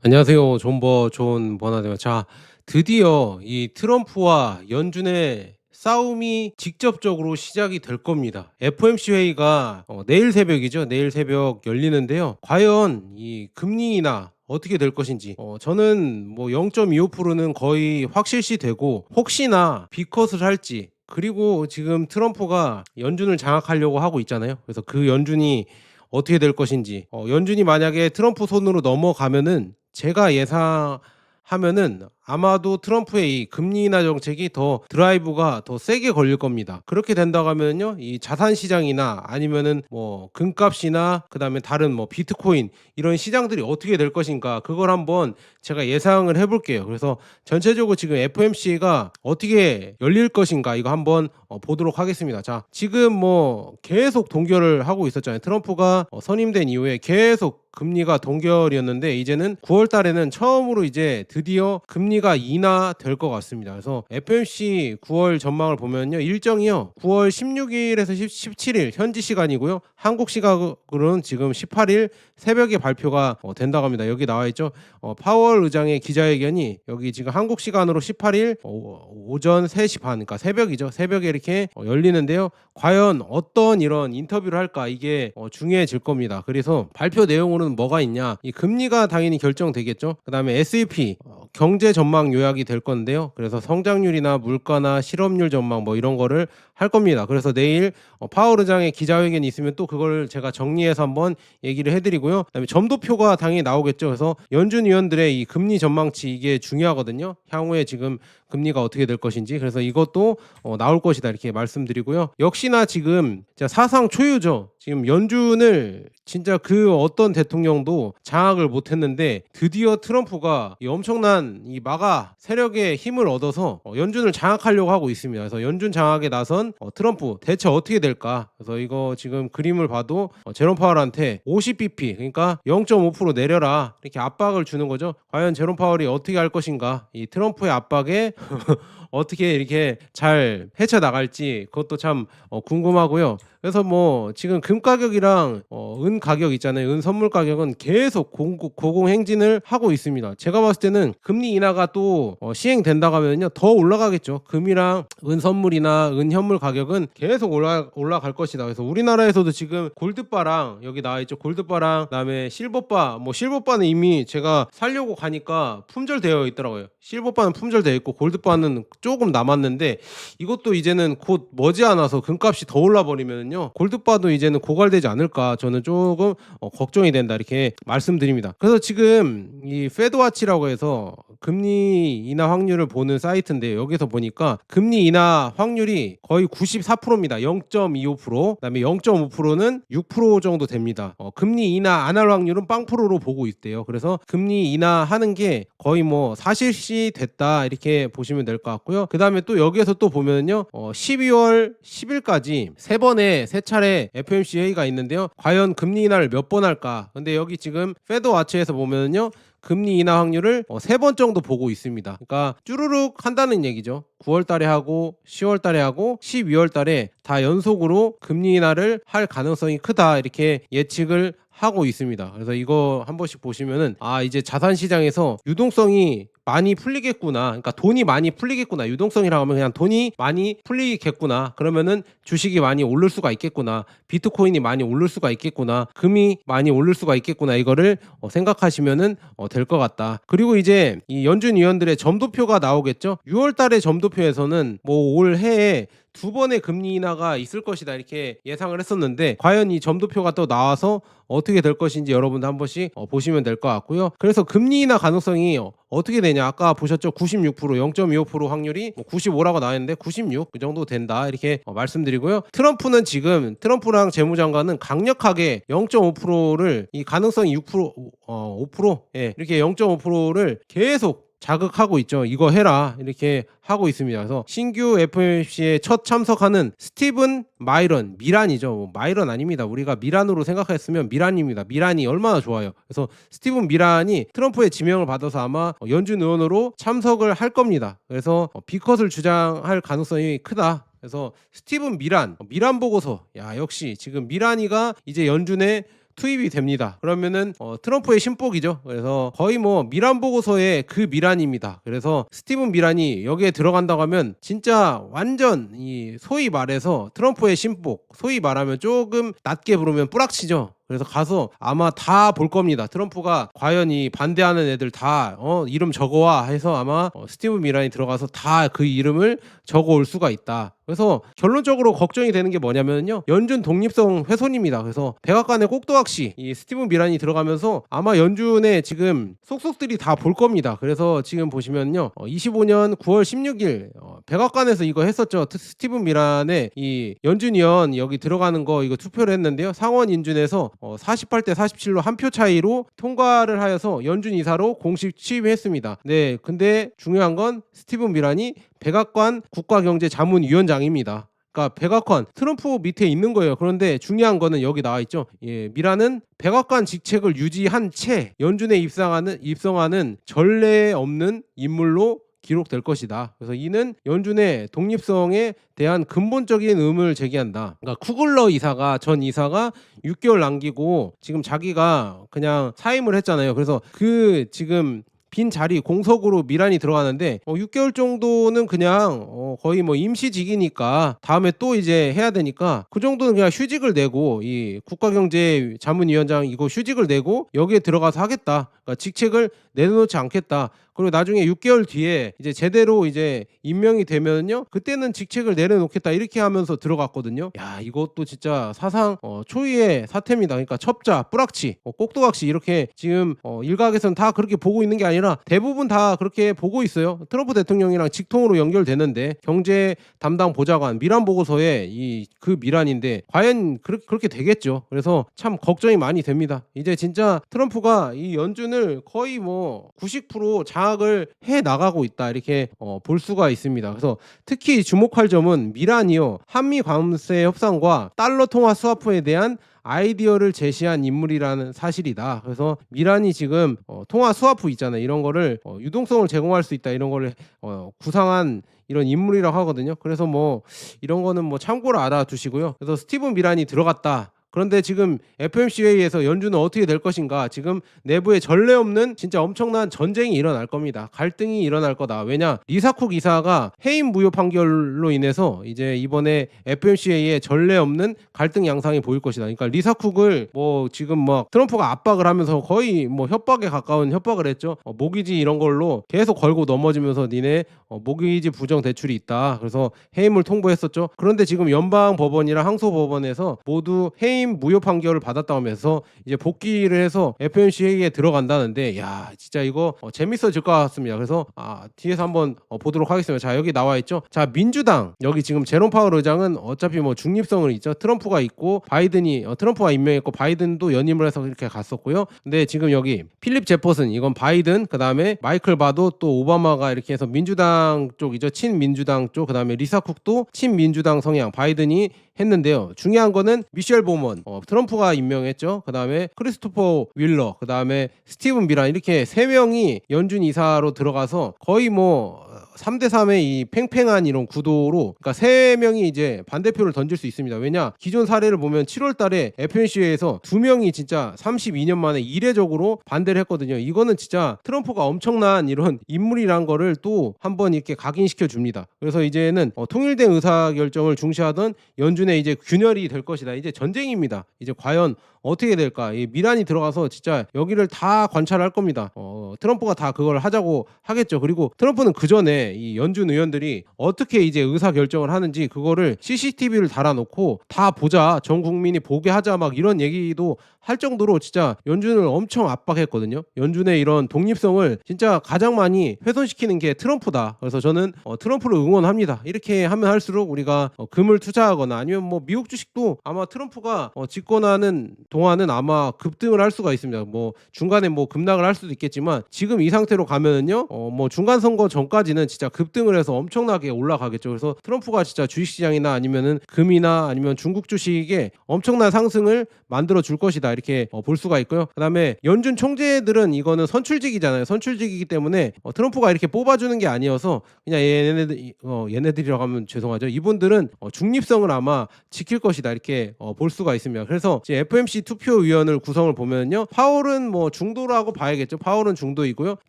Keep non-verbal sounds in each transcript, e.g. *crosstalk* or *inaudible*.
안녕하세요. 존버 존 버나데요. 자, 드디어 이 트럼프와 연준의 싸움이 직접적으로 시작이 될 겁니다. FOMC 회의가 어, 내일 새벽이죠. 내일 새벽 열리는데요. 과연 이 금리 인하 어떻게 될 것인지 어, 저는 뭐 0.25%는 거의 확실시 되고 혹시나 비컷을 할지 그리고 지금 트럼프가 연준을 장악하려고 하고 있잖아요. 그래서 그 연준이 어떻게 될 것인지 어, 연준이 만약에 트럼프 손으로 넘어가면은 제가 예상하면은 아마도 트럼프의 이 금리 인하 정책이 더 드라이브가 더 세게 걸릴 겁니다. 그렇게 된다고 하면요, 이 자산 시장이나 아니면은 뭐 금값이나 그다음에 다른 뭐 비트코인 이런 시장들이 어떻게 될 것인가 그걸 한번 제가 예상을 해볼게요. 그래서 전체적으로 지금 FOMC가 어떻게 열릴 것인가 이거 한번 어, 보도록 하겠습니다. 자, 지금 뭐 계속 동결을 하고 있었잖아요. 트럼프가 어, 선임된 이후에 계속 금리가 동결이었는데 이제는 9월 달에는 처음으로 이제 드디어 금리가 인하 될 것 같습니다. 그래서 FOMC 9월 전망을 보면요. 일정이요. 9월 16일에서 17일 현지 시간이고요. 한국 시각으로는 지금 18일 새벽에 발표가 어, 된다고 합니다. 여기 나와 있죠. 어, 파월 의장의 기자회견이 여기 지금 한국 시간으로 18일 어, 오전 3시 반, 그러니까 새벽이죠. 새벽에 이렇게 어, 열리는데요. 과연 어떤 이런 인터뷰를 할까 이게 어, 중요해질 겁니다. 그래서 발표 내용으로는 뭐가 있냐? 이 금리가 당연히 결정되겠죠. 그다음에 S&P 어, 경제 전망 요약이 될 건데요. 그래서 성장률이나 물가나 실업률 전망 뭐 이런 거를 할 겁니다. 그래서 내일 어, 파월 의장의 기자회견이 있으면 또 그걸 제가 정리해서 한번 얘기를 해드리고요. 그다음에 점도표가 당연히 나오겠죠. 그래서 연준 위원들의 이 금리 전망치 이게 중요하거든요. 향후에 지금 금리가 어떻게 될 것인지 그래서 이것도 어, 나올 것이다 이렇게 말씀드리고요. 역시나 지금 사상 초유죠. 지금 연준을 진짜 그 어떤 대통령도 장악을 못했는데 드디어 트럼프가 이 엄청난 이 마가 세력의 힘을 얻어서 어, 연준을 장악하려고 하고 있습니다. 그래서 연준 장악에 나선 어, 트럼프 대체 어떻게 될까? 그래서 이거 지금 그림을 봐도 어, 제롬 파월한테 50bp 그러니까 0.5% 내려라 이렇게 압박을 주는 거죠. 과연 제롬 파월이 어떻게 할 것인가? 이 트럼프의 압박에 *laughs* 어떻게 이렇게 잘 헤쳐 나갈지 그것도 참 어, 궁금하고요. 그래서 뭐 지금 금 가격이랑 어, 은 가격 있잖아요. 은 선물 가격은 계속 공고, 고공행진을 하고 있습니다. 제가 봤을 때는 금리 인하가 또 어, 시행된다고 하면요 더 올라가겠죠. 금이랑 은 선물이나 은 현물 가격은 계속 올라 올라갈 것이다. 그래서 우리나라에서도 지금 골드바랑 여기 나와 있죠. 골드바랑 그다음에 실버바 뭐 실버바는 이미 제가 살려고 가니까 품절되어 있더라고요. 실버바는 품절되어 있고 골드바는 조금 남았는데 이것도 이제는 곧 머지않아서 금값이 더 올라 버리면요 골드바도 이제는 고갈되지 않을까 저는 조금 어, 걱정이 된다 이렇게 말씀드립니다. 그래서 지금 이 페드와치라고 해서 금리 인하 확률을 보는 사이트인데 여기서 보니까 금리 인하 확률이 거의 94%입니다. 0.25% 그다음에 0.5%는 6% 정도 됩니다. 어, 금리 인하 안 할 확률은 빵 프로로 보고 있대요. 그래서 금리 인하하는 게 거의 뭐 사실시 됐다 이렇게 보시면 될 것 같고 요. 그 다음에 또 여기에서 또 보면요, 어, 12월 10일까지 세 번의 세 차례 FOMC 회의가 있는데요. 과연 금리 인하를 몇 번 할까? 근데 여기 지금 페드 와치에서 보면요. 금리 인하 확률을 어, 세번 정도 보고 있습니다. 그러니까 쭈루룩 한다는 얘기죠. 9월 달에 하고 10월 달에 하고 12월 달에 다 연속으로 금리 인하를 할 가능성이 크다 이렇게 예측을 하고 있습니다. 그래서 이거 한 번씩 보시면은 아 이제 자산 시장에서 유동성이 많이 풀리겠구나. 그러니까 돈이 많이 풀리겠구나. 유동성이라고 하면 그냥 돈이 많이 풀리겠구나. 그러면은 주식이 많이 오를 수가 있겠구나. 비트코인이 많이 오를 수가 있겠구나. 금이 많이 오를 수가 있겠구나. 이거를 어, 생각하시면은 어, 될 것 같다. 그리고 이제 이 연준 위원들의 점도표가 나오겠죠. 6월 달의 점도표에서는 뭐 올 해에 두 번의 금리 인하가 있을 것이다 이렇게 예상을 했었는데 과연 이 점도표가 또 나와서 어떻게 될 것인지 여러분들 한 번씩 어, 보시면 될 것 같고요. 그래서 금리 인하 가능성이 어, 어떻게 되냐? 아까 보셨죠? 96% 0.25% 확률이 95라고 나왔는데 96 그 정도 된다 이렇게 어, 말씀드리고요. 트럼프는 지금 트럼프랑 재무장관은 강력하게 0.5%를 이 가능성이 6% 어, 5% 예, 이렇게 0.5%를 계속 자극하고 있죠. 이거 해라 이렇게 하고 있습니다. 그래서 신규 FOMC에 첫 참석하는 스티븐 마이런 미란이죠. 뭐 마이런 아닙니다. 우리가 미란으로 생각했으면 미란입니다. 미란이 얼마나 좋아요. 그래서 스티븐 미란이 트럼프의 지명을 받아서 아마 연준 의원으로 참석을 할 겁니다. 그래서 비컷을 주장할 가능성이 크다. 그래서 스티븐 미란 미란 보고서 야 역시 지금 미란이가 이제 연준의 투입이 됩니다. 그러면은 어, 트럼프의 신복이죠. 그래서 거의 뭐 미란 보고서의 그 미란입니다. 그래서 스티븐 미란이 여기에 들어간다고 하면 진짜 완전 이 소위 말해서 트럼프의 신복, 소위 말하면 조금 낮게 부르면 뿌락치죠. 그래서 가서 아마 다 볼 겁니다. 트럼프가 과연 이 반대하는 애들 다 어, 이름 적어와 해서 아마 어, 스티븐 미란이 들어가서 다 그 이름을 적어 올 수가 있다. 그래서 결론적으로 걱정이 되는 게 뭐냐면요. 연준 독립성 훼손입니다. 그래서 백악관의 꼭두각시 이 스티븐 미란이 들어가면서 아마 연준의 지금 속속들이 다 볼 겁니다. 그래서 지금 보시면요. 어, 25년 9월 16일 어, 백악관에서 이거 했었죠. 트- 스티븐 미란의 이 연준 위원 여기 들어가는 거 이거 투표를 했는데요. 상원 인준에서 어, 48대 47로 한 표 차이로 통과를 하여서 연준 이사로 공식 취임했습니다. 네, 근데 중요한 건 스티븐 미란이 백악관 국가경제자문위원장입니다. 그러니까 백악관 트럼프 밑에 있는 거예요. 그런데 중요한 거는 여기 나와 있죠. 예, 미란은 백악관 직책을 유지한 채 연준에 입상하는 입성하는 전례 없는 인물로 기록될 것이다. 그래서 이는 연준의 독립성에 대한 근본적인 의문을 제기한다. 그러니까 쿠글러 이사가 전 이사가 6개월 남기고 지금 자기가 그냥 사임을 했잖아요. 그래서 그 지금 빈 자리 공석으로 미란이 들어가는데 어, 6개월 정도는 그냥 어, 거의 뭐 임시직이니까 다음에 또 이제 해야 되니까 그 정도는 그냥 휴직을 내고 이 국가경제자문위원장 이거 휴직을 내고 여기에 들어가서 하겠다. 그러니까 직책을 내놓지 않겠다. 그리고 나중에 6개월 뒤에 이제 제대로 이제 임명이 되면요 그때는 직책을 내려놓겠다 이렇게 하면서 들어갔거든요. 야 이것도 진짜 사상 어, 초유의 사태입니다. 그러니까 첩자, 뿌락치, 어, 꼭두각시 이렇게 지금 어, 일각에서는 다 그렇게 보고 있는 게 아니라 대부분 다 그렇게 보고 있어요. 트럼프 대통령이랑 직통으로 연결되는데 경제 담당 보좌관 미란 보고서에 이 그 미란인데 과연 그렇게, 그렇게 되겠죠. 그래서 참 걱정이 많이 됩니다. 이제 진짜 트럼프가 이 연준을 거의 뭐90% 장악을 해 나가고 있다 이렇게 어, 볼 수가 있습니다. 그래서 특히 주목할 점은 미란이요 한미 관세 협상과 달러 통화 스와프에 대한 아이디어를 제시한 인물이라는 사실이다. 그래서 미란이 지금 어, 통화 스와프 있잖아요. 이런 거를 어, 유동성을 제공할 수 있다. 이런 거를 어, 구상한 이런 인물이라고 하거든요. 그래서 뭐 이런 거는 뭐 참고로 알아두시고요. 그래서 스티븐 미란이 들어갔다. 그런데 지금 FMC 회의에서 연준은 어떻게 될 것인가? 지금 내부에 전례 없는 진짜 엄청난 전쟁이 일어날 겁니다. 갈등이 일어날 거다. 왜냐? 리사쿡 이사가 해임 무효 판결로 인해서 이제 이번에 FMC 회의에 전례 없는 갈등 양상이 보일 것이다. 그러니까 리사쿡을 뭐 지금 막 트럼프가 압박을 하면서 거의 뭐 협박에 가까운 협박을 했죠. 어, 모기지 이런 걸로 계속 걸고 넘어지면서 니네 어, 모기지 부정 대출이 있다. 그래서 해임을 통보했었죠. 그런데 지금 연방 법원이랑 항소 법원에서 모두 해임 무효 판결을 받았다면서 이제 복귀를 해서 FMC 회의에 들어간다는데 야 진짜 이거 어, 재밌어질 것 같습니다. 그래서 아 뒤에서 한번 어, 보도록 하겠습니다. 자 여기 나와 있죠. 자 민주당 여기 지금 제롬 파월 의장은 어차피 뭐 중립성을 있죠. 트럼프가 있고 바이든이 어, 트럼프가 임명했고 바이든도 연임을 해서 이렇게 갔었고요. 근데 지금 여기 필립 제퍼슨 이건 바이든 그 다음에 마이클 바도 또 오바마가 이렇게 해서 민주당 쪽이죠. 친민주당 쪽 그 다음에 리사 쿡도 친민주당 성향 바이든이 했는데요. 중요한 거는 미셸 보먼, 어, 트럼프가 임명했죠. 그 다음에 크리스토퍼 윌러, 그 다음에 스티븐 미란 이렇게 세 명이 연준 이사로 들어가서 거의 뭐 3대 3의 이 팽팽한 이런 구도로 그러니까 세 명이 이제 반대표를 던질 수 있습니다. 왜냐 기존 사례를 보면 7월 달에 FNC에서 두 명이 진짜 32년 만에 이례적으로 반대를 했거든요. 이거는 진짜 트럼프가 엄청난 이런 인물이란 거를 또 한번 이렇게 각인시켜 줍니다. 그래서 이제는 어, 통일된 의사 결정을 중시하던 연준의 이제 균열이 될 것이다. 이제 전쟁입니다. 이제 과연 어떻게 될까? 이 미란이 들어가서 진짜 여기를 다 관찰할 겁니다. 어, 트럼프가 다 그걸 하자고 하겠죠. 그리고 트럼프는 그 전에 이 연준 의원들이 어떻게 이제 의사 결정을 하는지 그거를 CCTV를 달아놓고 다 보자. 전 국민이 보게 하자 막 이런 얘기도 할 정도로 진짜 연준을 엄청 압박했거든요. 연준의 이런 독립성을 진짜 가장 많이 훼손시키는 게 트럼프다. 그래서 저는 어, 트럼프를 응원합니다. 이렇게 하면 할수록 우리가 어, 금을 투자하거나 아니면 뭐 미국 주식도 아마 트럼프가 어, 집권하는 동안은 아마 급등을 할 수가 있습니다. 뭐 중간에 뭐 급락을 할 수도 있겠지만 지금 이 상태로 가면은요, 어, 뭐 중간 선거 전까지는 진짜 급등을 해서 엄청나게 올라가겠죠. 그래서 트럼프가 진짜 주식시장이나 아니면은 금이나 아니면 중국 주식에 엄청난 상승을 만들어 줄 것이다 이렇게 어, 볼 수가 있고요. 그다음에 연준 총재들은 이거는 선출직이잖아요. 선출직이기 때문에 어, 트럼프가 이렇게 뽑아주는 게 아니어서 그냥 얘네들 어, 얘네들이라고 하면 죄송하죠. 이분들은 어, 중립성을 아마 지킬 것이다 이렇게 어, 볼 수가 있습니다. 그래서 이제 FMC 투표위원을 구성을 보면요, 파월은 뭐 중도라고 봐야겠죠. 파월은 중도이고요.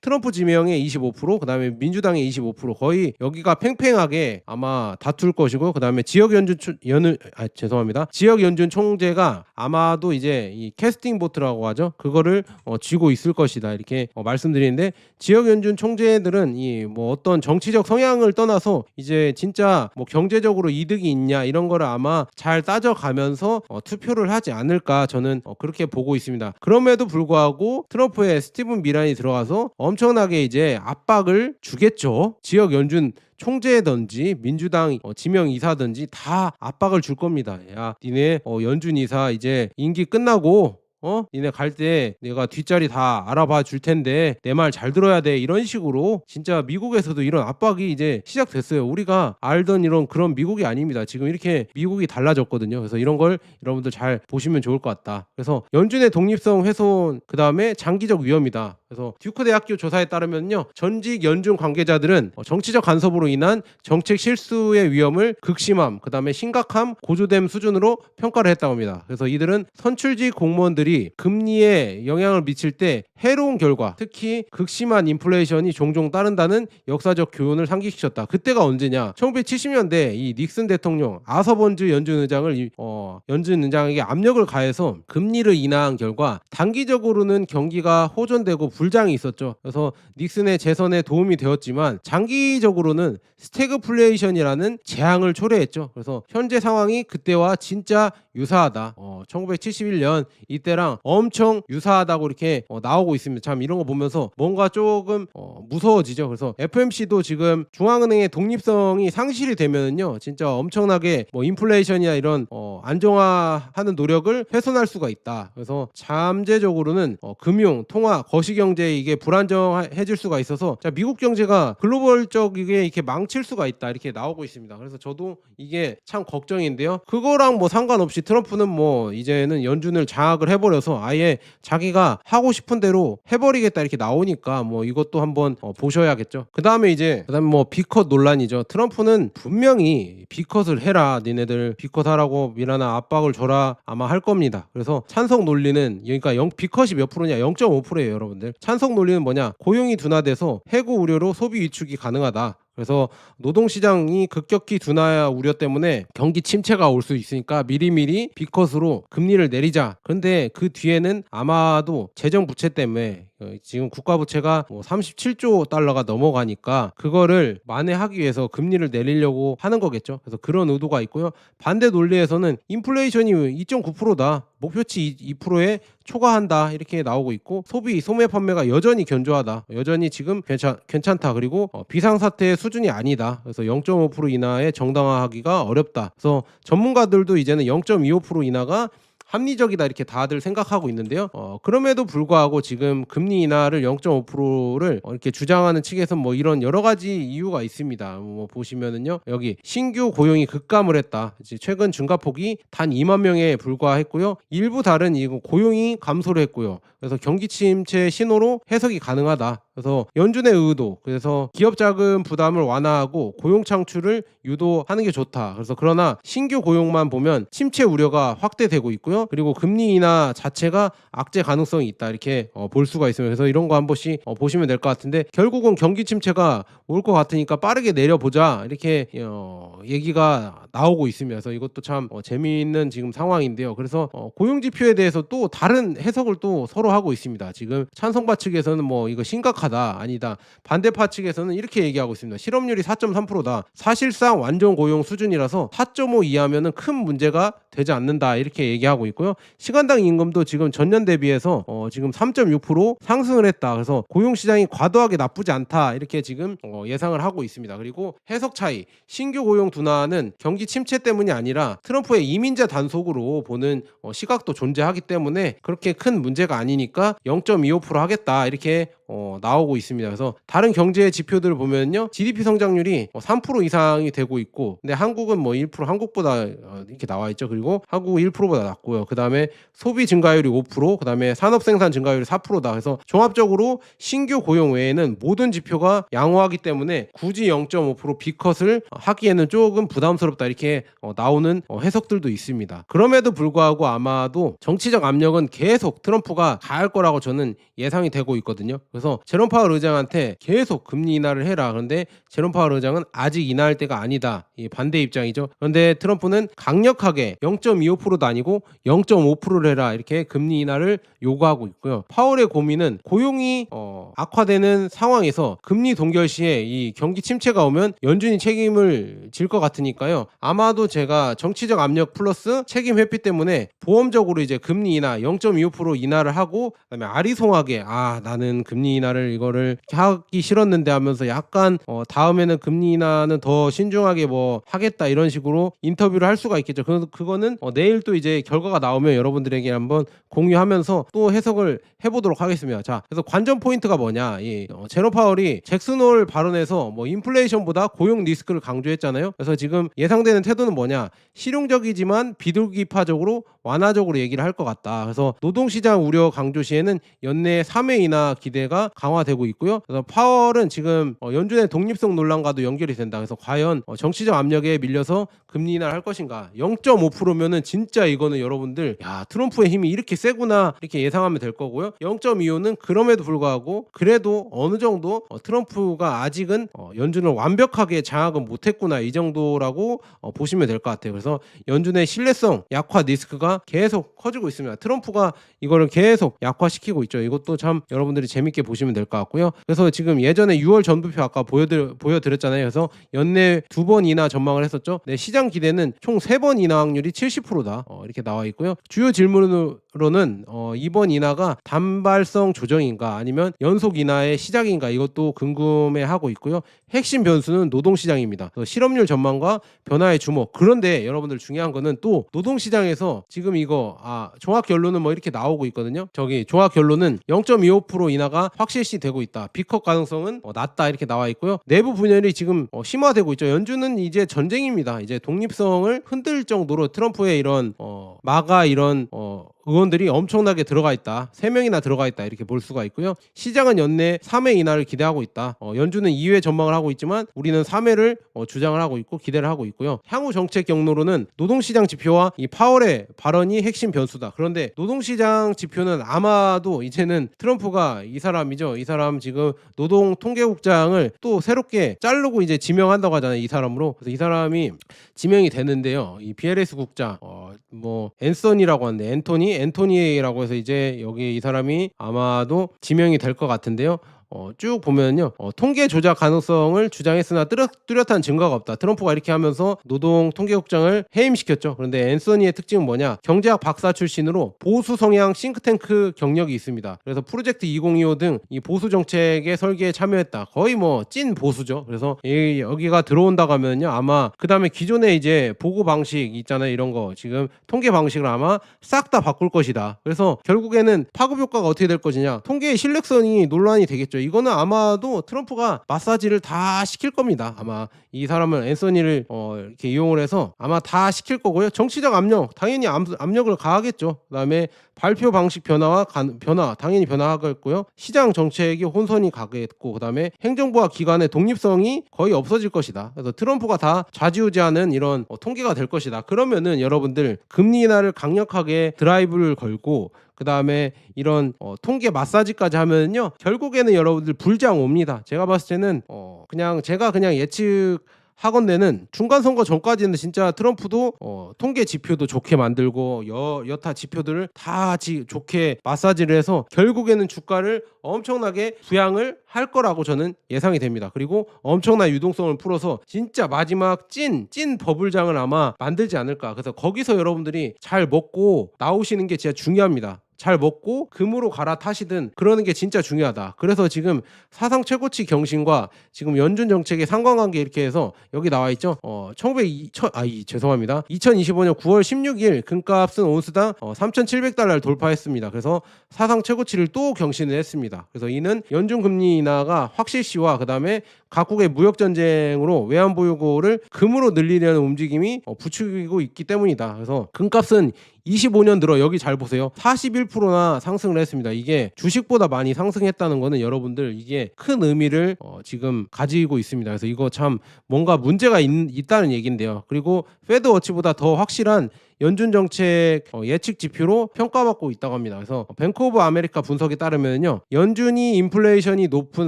트럼프 지명의 25%, 그다음에 민주당의 25% 거의 여기가 팽팽하게 아마 다툴 것이고, 그다음에 지역 연준 초- 연을 아 죄송합니다. 지역 연준 총재가 아마도 이제 이 캐스팅 보트라고 하죠. 그거를 어, 쥐고 있을 것이다 이렇게 어, 말씀드리는데 지역 연준 총재들은 이 뭐 어떤 정치적 성향을 떠나서 이제 진짜 뭐 경제적으로 이득이 있냐 이런 거를 아마 잘 따져가면서 어, 투표를 하지 않을까 저는 어, 그렇게 보고 있습니다. 그럼에도 불구하고 트럼프의 스티븐 미란이 들어가서 엄청나게 이제 압박을 주겠죠. 지역 연준 총재든지 민주당 어, 지명 이사든지 다 압박을 줄 겁니다. 야, 니네 어, 연준 이사 이제 임기 끝나고 어? 니네 갈 때 내가 뒷자리 다 알아봐 줄 텐데 내 말 잘 들어야 돼 이런 식으로 진짜 미국에서도 이런 압박이 이제 시작됐어요. 우리가 알던 이런 그런 미국이 아닙니다. 지금 이렇게 미국이 달라졌거든요. 그래서 이런 걸 여러분들 잘 보시면 좋을 것 같다. 그래서 연준의 독립성 훼손 그 다음에 장기적 위험이다. 그래서 듀크 대학교 조사에 따르면요 전직 연준 관계자들은 어, 정치적 간섭으로 인한 정책 실수의 위험을 극심함 그 다음에 심각함 고조됨 수준으로 평가를 했다고 합니다. 그래서 이들은 선출직 공무원들이 금리에 영향을 미칠 때 해로운 결과 특히 극심한 인플레이션이 종종 따른다는 역사적 교훈을 상기시켰다. 그때가 언제냐? 1970년대 이 닉슨 대통령 아서번즈 연준 의장을 이- 어, 연준 의장에게 압력을 가해서 금리를 인하한 결과 단기적으로는 경기가 호전되고 불장이 있었죠. 그래서 닉슨의 재선에 도움이 되었지만 장기적으로는 스태그플레이션이라는 재앙을 초래했죠. 그래서 현재 상황이 그때와 진짜 유사하다. 어, 1971년 이때랑 엄청 유사하다고 이렇게 어, 나오고 있습니다. 참 이런 거 보면서 뭔가 조금 어, 무서워지죠. 그래서 FMC도 지금 중앙은행의 독립성이 상실이 되면은요, 진짜 엄청나게 뭐 인플레이션이나 이런 어, 안정화하는 노력을 훼손할 수가 있다. 그래서 잠재적으로는 어, 금융, 통화, 거시경 제 이게 불안정해질 수가 있어서 자, 미국 경제가 글로벌적이게 이렇게 망칠 수가 있다 이렇게 나오고 있습니다. 그래서 저도 이게 참 걱정인데요. 그거랑 뭐 상관없이 트럼프는 뭐 이제는 연준을 장악을 해버려서 아예 자기가 하고 싶은 대로 해버리겠다 이렇게 나오니까 뭐 이것도 한번 어, 보셔야겠죠. 그 다음에 이제 그다음에 뭐 비컷 논란이죠. 트럼프는 분명히 비컷을 해라 니네들 비컷 하라고 미라나 압박을 줘라 아마 할 겁니다. 그래서 찬성 논리는 그러니까 영, 비컷이 몇 프로냐 0.5%예요 여러분들. 찬성 논리는 뭐냐 고용이 둔화돼서 해고 우려로 소비 위축이 가능하다. 그래서 노동시장이 급격히 둔화 우려 때문에 경기 침체가 올 수 있으니까 미리미리 비컷으로 금리를 내리자. 그런데 그 뒤에는 아마도 재정 부채 때문에 어, 지금 국가 부채가 뭐 37조 달러가 넘어가니까 그거를 만회하기 위해서 금리를 내리려고 하는 거겠죠. 그래서 그런 의도가 있고요. 반대 논리에서는 인플레이션이 2.9%다. 목표치 2%에 초과한다 이렇게 나오고 있고 소비 소매 판매가 여전히 견조하다 여전히 지금 괜찮 괜찮다 그리고 어, 비상사태의 수준이 아니다 그래서 0.5% 인하에 정당화하기가 어렵다 그래서 전문가들도 이제는 0.25% 인하가 합리적이다 이렇게 다들 생각하고 있는데요. 어, 그럼에도 불구하고 지금 금리 인하를 0.5%를 어, 이렇게 주장하는 측에서 뭐 이런 여러 가지 이유가 있습니다. 뭐 보시면은요 여기 신규 고용이 급감을 했다. 최근 증가폭이 단 2만 명에 불과했고요. 일부 다른 이거 고용이 감소를 했고요. 그래서 경기 침체 신호로 해석이 가능하다. 그래서 연준의 의도 그래서 기업 자금 부담을 완화하고 고용 창출을 유도하는 게 좋다. 그래서 그러나 신규 고용만 보면 침체 우려가 확대되고 있고요. 그리고 금리 인하 자체가 악재 가능성이 있다. 이렇게 어, 볼 수가 있습니다. 그래서 이런 거 한 번씩 어, 보시면 될 것 같은데 결국은 경기 침체가 올 것 같으니까 빠르게 내려보자. 이렇게 어, 얘기가 나오고. 그래서 이것도 참 어, 재미있는 지금 상황인데요. 그래서 어, 고용 지표에 대해서 또 다른 해석을 또 서로 하고 있습니다. 지금 찬성파 측에서는 뭐 이거 심각하다 아니다 반대파 측에서는 이렇게 얘기하고 있습니다. 실업률이 4.3%다. 사실상 완전 고용 수준이라서 4.5 이하면은 큰 문제가 되지 않는다 이렇게 얘기하고 있고요. 시간당 임금도 지금 전년 대비해서 어, 지금 3.6% 상승을 했다. 그래서 고용 시장이 과도하게 나쁘지 않다 이렇게 지금 어, 예상을 하고 있습니다. 그리고 해석 차이 신규 고용 둔화는 경기 침체 때문이 아니라 트럼프의 이민자 단속으로 보는 어, 시각도 존재하기 때문에 그렇게 큰 문제가 아니니까 0.25% 하겠다 이렇게 어, 나오고 있습니다. 그래서 다른 경제 지표들을 보면요, GDP 성장률이 어, 3% 이상이 되고 있고, 근데 한국은 뭐 1% 한국보다 어, 이렇게 나와 있죠. 그리고 한국은 1%보다 낮고요. 그 다음에 소비 증가율이 5%, 그 다음에 산업 생산 증가율이 4%다. 그래서 종합적으로 신규 고용 외에는 모든 지표가 양호하기 때문에 굳이 0.5% 비컷을 하기에는 조금 부담스럽다 이렇게 어, 나오는 어, 해석들도 있습니다. 그럼에도 불구하고 아마도 정치적 압력은 계속 트럼프가 가할 거라고 저는 예상이 되고 있거든요. 그래서 제롬 파월 의장한테 계속 금리 인하를 해라. 그런데 제롬 파월 의장은 아직 인하할 때가 아니다. 이 반대 입장이죠. 그런데 트럼프는 강력하게 0.25%도 아니고 0.5%를 해라. 이렇게 금리 인하를 요구하고 있고요. 파월의 고민은 고용이 어, 악화되는 상황에서 금리 동결 시에 이 경기 침체가 오면 연준이 책임을 질 것 같으니까요. 아마도 제가 정치적 압력 플러스 책임 회피 때문에 보험적으로 이제 금리 인하 0.25% 인하를 하고 그다음에 아리송하게 아 나는 금리 인하를 이거를 하기 싫었는데 하면서 약간 어, 다음에는 금리 인하는 더 신중하게 뭐 하겠다 이런 식으로 인터뷰를 할 수가 있겠죠. 그 그거는 어, 내일 또 이제 결과가 나오면 여러분들에게 한번 공유하면서 또 해석을 해보도록 하겠습니다. 자, 그래서 관전 포인트가 뭐냐? 이 어, 제로 파월이 잭슨 홀 발언에서 뭐 인플레이션보다 고용 리스크를 강조했잖아요. 그래서 지금 예상되는 태도는 뭐냐? 실용적이지만 비둘기파적으로 완화적으로 얘기를 할 것 같다. 그래서 노동시장 우려 강조 시에는 연내 3회 인하 기대가 강화되고 있고요. 그래서 파월은 지금 어, 연준의 독립성 논란과도 연결이 된다. 그래서 과연 어, 정치적 압력에 밀려서 금리 인하를 할 것인가? 0.5%면은 진짜 이거는 여러분들 야 트럼프의 힘이 이렇게 세구나 이렇게 예상하면 될 거고요. 0.25는 그럼에도 불구하고 그래도 어느 정도 어, 트럼프가 아직은 어, 연준을 완벽하게 장악은 못했구나 이 정도라고 어, 보시면 될 것 같아요. 그래서 연준의 신뢰성 약화 리스크가 계속 커지고 있습니다. 트럼프가 이거를 계속 약화시키고 있죠. 이것도 참 여러분들이 재밌게 보시면 될 것 같고요. 그래서 지금 예전에 6월 전부표 아까 보여드, 보여드렸잖아요. 그래서 연내 두번 인하 전망을 했었죠. 네, 시장 기대는 총 세 번 인하 확률이 70%다. 어, 이렇게 나와 있고요. 주요 질문으로 는 어, 이번 인하가 단발성 조정인가 아니면 연속 인하의 시작인가 이것도 궁금해하고 있고요. 핵심 변수는 노동시장입니다. 그래서 실업률 전망과 변화의 주목. 그런데 여러분들 중요한 거는 또 노동시장에서 지금 이거 아 종합 결론은 뭐 이렇게 나오고 있거든요. 저기 종합 결론은 0.25% 인하가 확실시 되고 있다. 비컷 가능성은 어, 낮다 이렇게 나와 있고요. 내부 분열이 지금 어, 심화되고 있죠. 연준은 이제 전쟁입니다. 이제 독립성을 흔들 정도로 트럼프의 이런 어, 마가 이런 어, 의원들이 엄청나게 들어가 있다. 3명이나 들어가 있다. 이렇게 볼 수가 있고요. 시장은 연내 3회 인하를 기대하고 있다. 어, 연준은 2회 전망을 하고 있지만 우리는 3회를 어, 주장을 하고 있고 기대를 하고 있고요. 향후 정책 경로로는 노동시장 지표와 이 파월의 발언이 핵심 변수다. 그런데 노동시장 지표는 아마도 이제는 트럼프가 이 사람이죠. 이 사람 지금 노동 통계국장을 또 새롭게 자르고 이제 지명한다고 하잖아요. 이 사람으로. 그래서 이 사람이 지명이 되는데요. 이 BLS 국장 어, 뭐 앤서니라고 하는데 앤토니 앤토니라고 해서 이제 여기 이 사람이 아마도 지명이 될 것 같은데요. 어, 쭉 보면요 어, 통계 조작 가능성을 주장했으나 뚜렷, 뚜렷 한 증거가 없다. 트럼프가 이렇게 하면서 노동 통계국장을 해임시켰죠. 그런데 앤서니의 특징은 뭐냐? 경제학 박사 출신으로 보수 성향 싱크탱크 경력이 있습니다. 그래서 프로젝트 2025 등 이 보수 정책의 설계에 참여했다. 거의 뭐 찐 보수죠. 그래서 이, 여기가 들어온다고 하면요 아마 그 다음에 기존에 이제 보고 방식 있잖아요. 이런 거 지금 통계 방식을 아마 싹 다 바꿀 것이다. 그래서 결국에는 파급 효과가 어떻게 될 것이냐? 통계의 신뢰성이 논란이 되겠죠. 이거는 아마도 트럼프가 마사지를 다 시킬 겁니다. 아마 이 사람을 앤서니를 어, 이렇게 이용을 해서 아마 다 시킬 거고요. 정치적 압력 당연히 압, 압력을 가하겠죠. 그다음에 발표 방식 변화와 가, 변화 당연히 변화하겠고요. 시장 정책이 혼선이 가겠고 그다음에 행정부와 기관의 독립성이 거의 없어질 것이다. 그래서 트럼프가 다 좌지우지하는 이런 어, 통계가 될 것이다. 그러면은 여러분들 금리 인하를 강력하게 드라이브를 걸고 그 다음에 이런 어, 통계 마사지까지 하면요 결국에는 여러분들 불장 옵니다. 제가 봤을 때는 어, 그냥 제가 그냥 예측 하건대는 중간 선거 전까지는 진짜 트럼프도 어, 통계 지표도 좋게 만들고 여, 여타 지표들을 다 지, 좋게 마사지를 해서 결국에는 주가를 엄청나게 부양을 할 거라고 저는 예상이 됩니다. 그리고 엄청난 유동성을 풀어서 진짜 마지막 찐, 찐 버블장을 아마 만들지 않을까. 그래서 거기서 여러분들이 잘 먹고 나오시는 게 진짜 중요합니다. 잘 먹고 금으로 갈아타시든 그러는 게 진짜 중요하다. 그래서 지금 사상 최고치 경신과 지금 연준 정책의 상관관계 이렇게 해서 여기 나와 있죠. 어, 1902, 아, 이, 죄송합니다. 2025년 9월 16일 금값은 온스당 어, 3,700달러를 돌파했습니다. 그래서 사상 최고치를 또 경신을 했습니다. 그래서 이는 연준 금리 인하가 확실시와 그다음에 각국의 무역 전쟁으로 외환 보유고를 금으로 늘리려는 움직임이 어, 부추기고 있기 때문이다. 그래서 금값은 25년 들어 여기 잘 보세요. 41%나 상승을 했습니다. 이게 주식보다 많이 상승했다는 거는 여러분들 이게 큰 의미를 어, 지금 가지고 있습니다. 그래서 이거 참 뭔가 문제가 있, 있다는 얘기인데요. 그리고 페드 워치보다 더 확실한 연준 정책 어, 예측 지표로 평가받고 있다고 합니다. 그래서 뱅크 오브 아메리카 분석에 따르면요. 연준이 인플레이션이 높은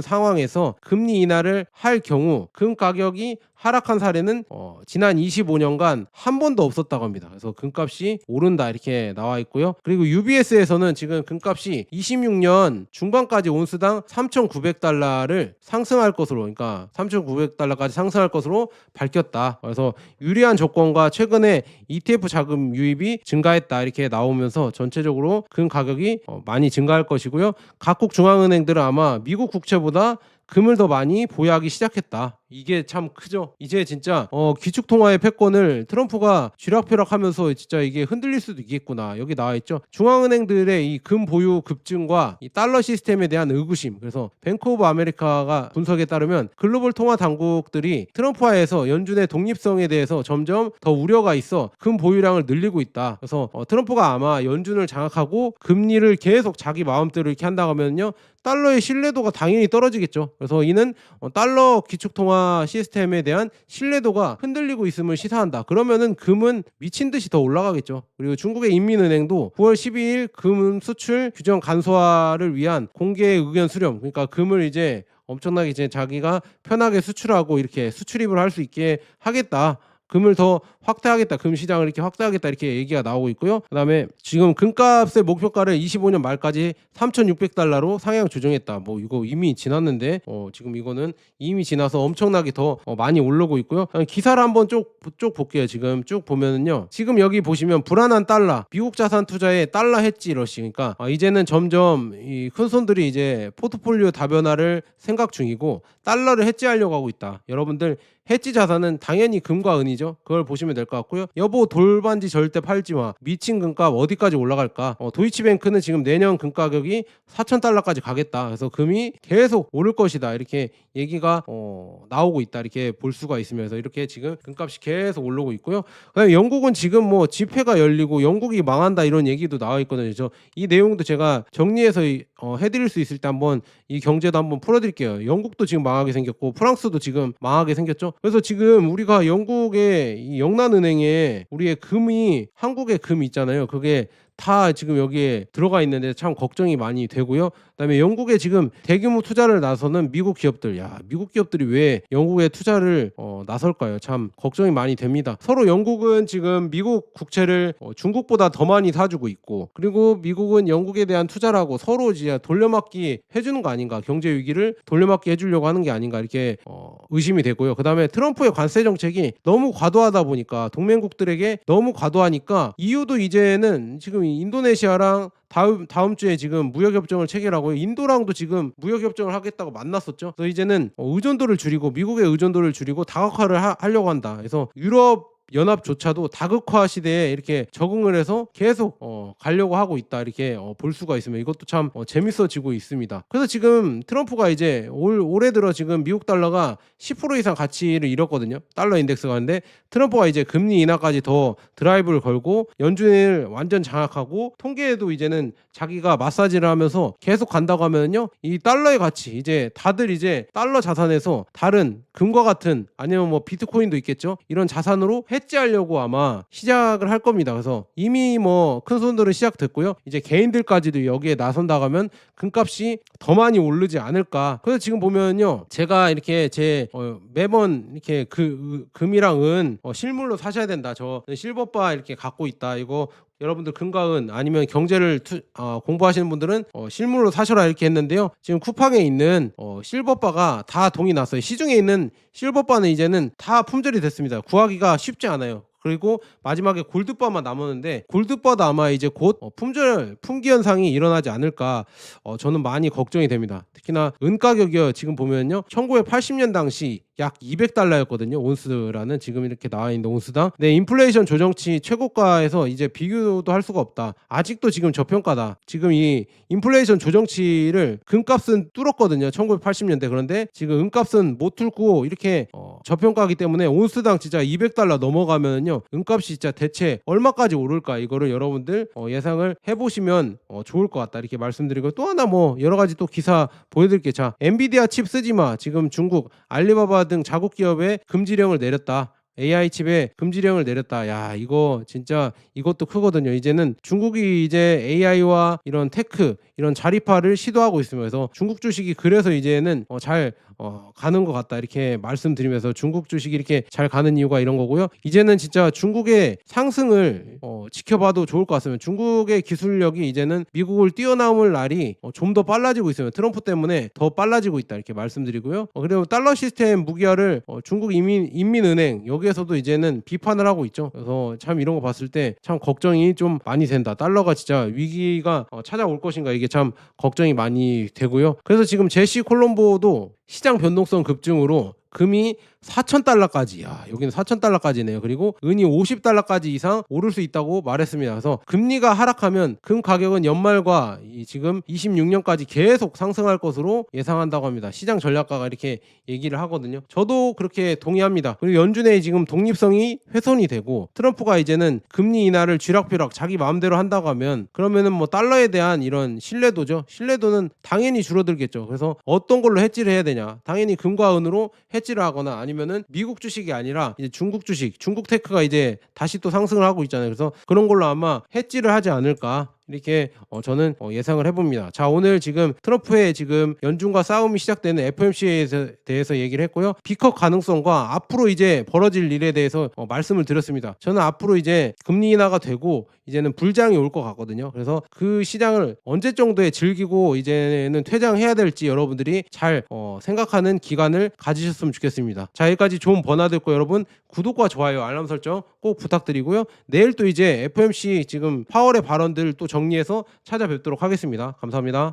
상황에서 금리 인하를 할 경우 금 가격이 하락한 사례는 어, 지난 25년간 한 번도 없었다고 합니다. 그래서 금값이 오른다 이렇게 나와 있고요. 그리고 UBS에서는 지금 금값이 26년 중반까지 온스당 3,900달러를 상승할 것으로 그러니까 3,900달러까지 상승할 것으로 밝혔다. 그래서 유리한 조건과 최근에 ETF 자금 유입이 증가했다 이렇게 나오면서 전체적으로 금 가격이 어, 많이 증가할 것이고요. 각국 중앙은행들은 아마 미국 국채보다 금을 더 많이 보유하기 시작했다. 이게 참 크죠. 이제 진짜 어, 기축 통화의 패권을 트럼프가 쥐락펴락하면서 진짜 이게 흔들릴 수도 있겠구나. 여기 나와 있죠. 중앙은행들의 이 금 보유 급증과 이 달러 시스템에 대한 의구심. 그래서 뱅크 오브 아메리카가 분석에 따르면 글로벌 통화 당국들이 트럼프화에서 연준의 독립성에 대해서 점점 더 우려가 있어 금 보유량을 늘리고 있다. 그래서 어, 트럼프가 아마 연준을 장악하고 금리를 계속 자기 마음대로 이렇게 한다고 하면요. 달러의 신뢰도가 당연히 떨어지겠죠. 그래서 이는 어, 달러 기축 통화 시스템에 대한 신뢰도가 흔들리고 있음을 시사한다. 그러면은 금은 미친 듯이 더 올라가겠죠. 그리고 중국의 인민은행도 9월 12일 금 수출 규정 간소화를 위한 공개 의견 수렴, 그러니까 금을 이제 엄청나게 이제 자기가 편하게 수출하고 이렇게 수출입을 할 수 있게 하겠다. 금을 더 확대하겠다. 금 시장을 이렇게 확대하겠다. 이렇게 얘기가 나오고 있고요. 그다음에 지금 금값의 목표가를 25년 말까지 3,600달러로 상향 조정했다. 뭐 이거 이미 지났는데 어, 지금 이거는 이미 지나서 엄청나게 더 어, 많이 오르고 있고요. 기사를 한번 쭉, 쭉 볼게요. 지금 쭉 보면은요. 지금 여기 보시면 불안한 달러, 미국 자산 투자의 달러 해지 러시. 그러니까 어, 이제는 점점 이 큰 손들이 이제 포트폴리오 다변화를 생각 중이고 달러를 해지하려고 하고 있다. 여러분들 해지 자산은 당연히 금과 은이죠. 그걸 보시면 될 것 같고요. 여보 돌반지 절대 팔지 마. 미친 금값 어디까지 올라갈까? 어, 도이치뱅크는 지금 내년 금 가격이 4천 달러까지 가겠다. 그래서 금이 계속 오를 것이다. 이렇게 얘기가 어, 나오고 있다. 이렇게 볼 수가 있으면서 이렇게 지금 금값이 계속 오르고 있고요. 그다음에 영국은 지금 뭐 집회가 열리고 영국이 망한다 이런 얘기도 나와 있거든요. 저 이 내용도 제가 정리해서 이- 어, 해드릴 수 있을 때 한번 이 경제도 한번 풀어드릴게요. 영국도 지금 망하게 생겼고 프랑스도 지금 망하게 생겼죠. 그래서 지금 우리가 영국의 이 영란은행에 우리의 금이 한국의 금 있잖아요. 그게 다 지금 여기에 들어가 있는데 참 걱정이 많이 되고요. 그다음에 영국에 지금 대규모 투자를 나서는 미국 기업들, 야 미국 기업들이 왜 영국에 투자를 어, 나설까요? 참 걱정이 많이 됩니다. 서로 영국은 지금 미국 국채를 어, 중국보다 더 많이 사주고 있고, 그리고 미국은 영국에 대한 투자라고 서로 이제 돌려막기 해주는 거 아닌가? 경제 위기를 돌려막기 해주려고 하는 게 아닌가 이렇게 어, 의심이 되고요. 그다음에 트럼프의 관세 정책이 너무 과도하다 보니까 동맹국들에게 너무 과도하니까 EU도 이제는 지금 이 인도네시아랑 다음 다음 주에 지금 무역 협정을 체결하고 인도랑도 지금 무역 협정을 하겠다고 만났었죠. 그래서 이제는 어, 의존도를 줄이고 미국의 의존도를 줄이고 다각화를 하, 하려고 한다. 그래서 유럽 연합조차도 다극화 시대에 이렇게 적응을 해서 계속 어, 가려고 하고 있다 이렇게 어, 볼 수가 있으면 이것도 참 어, 재밌어지고 있습니다. 그래서 지금 트럼프가 이제 올 올해 들어 지금 미국 달러가 10% 이상 가치를 잃었거든요. 달러 인덱스가 근데 트럼프가 이제 금리 인하까지 더 드라이브를 걸고 연준을 완전 장악하고 통계에도 이제는 자기가 마사지를 하면서 계속 간다고 하면요 이 달러의 가치 이제 다들 이제 달러 자산에서 다른 금과 같은 아니면 뭐 비트코인도 있겠죠 이런 자산으로 해 지하려고 아마 시작을 할 겁니다. 그래서 이미 뭐 큰 손들은 시작됐고요. 이제 개인들까지도 여기에 나선다고 하면 금값이 더 많이 오르지 않을까. 그래서 지금 보면요. 제가 이렇게 제 어, 매번 이렇게 그 금이랑 은 어, 실물로 사셔야 된다. 저 실버바 이렇게 갖고 있다. 이거 여러분들 금과 은 아니면 경제를 투- 어, 공부하시는 분들은 어, 실물로 사셔라 이렇게 했는데요. 지금 쿠팡에 있는 어, 실버바가 다 동이 났어요. 시중에 있는 실버바는 이제는 다 품절이 됐습니다. 구하기가 쉽지 않아요. 그리고 마지막에 골드바만 남았는데 골드바도 아마 이제 곧 어, 품절 품귀 현상이 일어나지 않을까 어, 저는 많이 걱정이 됩니다. 특히나 은 가격이요 지금 보면요 1980년 당시 약 200달러였거든요 온스라는 지금 이렇게 나와 있는 온스당. 네 인플레이션 조정치 최고가에서 이제 비교도 할 수가 없다. 아직도 지금 저평가다. 지금 이 인플레이션 조정치를 금값은 뚫었거든요 1980년대 그런데 지금 은값은 못 뚫고 이렇게 어, 저평가기 때문에 온스당 진짜 200달러 넘어가면요 은값이 진짜 대체 얼마까지 오를까 이거를 여러분들 어, 예상을 해보시면 어, 좋을 것 같다 이렇게 말씀드리고 또 하나 뭐 여러 가지 또 기사 보여드릴게요 자 엔비디아 칩 쓰지 마 지금 중국 알리바바 등 자국 기업에 금지령을 내렸다 AI 칩에 금지령을 내렸다. 야, 이거 진짜 이것도 크거든요. 이제는 중국이 이제 AI와 이런 테크, 이런 자립화를 시도하고. 그래서 중국 주식이 그래서 이제는 어, 잘 어, 가는 것 같다. 이렇게 말씀드리면서 중국 주식이 이렇게 잘 가는 이유가 이런 거고요. 이제는 진짜 중국의 상승을 어, 지켜봐도 좋을 것 같습니다. 중국의 기술력이 이제는 미국을 뛰어넘을 날이 어, 좀더 빨라지고 있어요. 트럼프 때문에 더 빨라지고 있다. 이렇게 말씀드리고요. 어, 그리고 달러 시스템 무기화를 어, 중국 인민, 인민은행 여기 에서도 이제는 비판을 하고 있죠. 그래서 참 이런 거 봤을 때 참 걱정이 좀 많이 된다. 달러가 진짜 위기가 어, 찾아올 것인가 이게 참 걱정이 많이 되고요. 그래서 지금 제시 콜롬보도 시장 변동성 급증으로 금이 4,000달러까지, 야, 여기는 4,000달러까지네요. 그리고 은이 50달러까지 이상 오를 수 있다고 말했습니다. 그래서 금리가 하락하면 금 가격은 연말과 이 지금 26년까지 계속 상승할 것으로 예상한다고 합니다. 시장 전략가가 이렇게 얘기를 하거든요. 저도 그렇게 동의합니다. 그리고 연준의 지금 독립성이 훼손이 되고 트럼프가 이제는 금리 인하를 쥐락펴락 자기 마음대로 한다고 하면 그러면은 뭐 달러에 대한 이런 신뢰도죠. 신뢰도는 당연히 줄어들겠죠. 그래서 어떤 걸로 해지를 해야 되냐? 당연히 금과 은으로 해지를 하거나 아니면 은 미국 주식이 아니라 이제 중국 주식, 중국 테크가 이제 다시 또 상승을 하고 있잖아요. 그래서 그런 걸로 아마 해지를 하지 않을까 이렇게 어, 저는 어, 예상을 해봅니다. 자 오늘 지금 트럼프의 지금 연준과 싸움이 시작되는 FOMC에 대해서 얘기를 했고요. 비컷 가능성과 앞으로 이제 벌어질 일에 대해서 어, 말씀을 드렸습니다. 저는 앞으로 이제 금리 인하가 되고 이제는 불장이 올 것 같거든요. 그래서 그 시장을 언제 정도에 즐기고 이제는 퇴장해야 될지 여러분들이 잘 어, 생각하는 기간을 가지셨으면 좋겠습니다. 자 여기까지 좋은 번화됐고 여러분 구독과 좋아요 알람 설정 꼭 부탁드리고요. 내일 또 이제 FOMC 지금 파월의 발언들 또 정리해서 찾아뵙도록 하겠습니다. 감사합니다.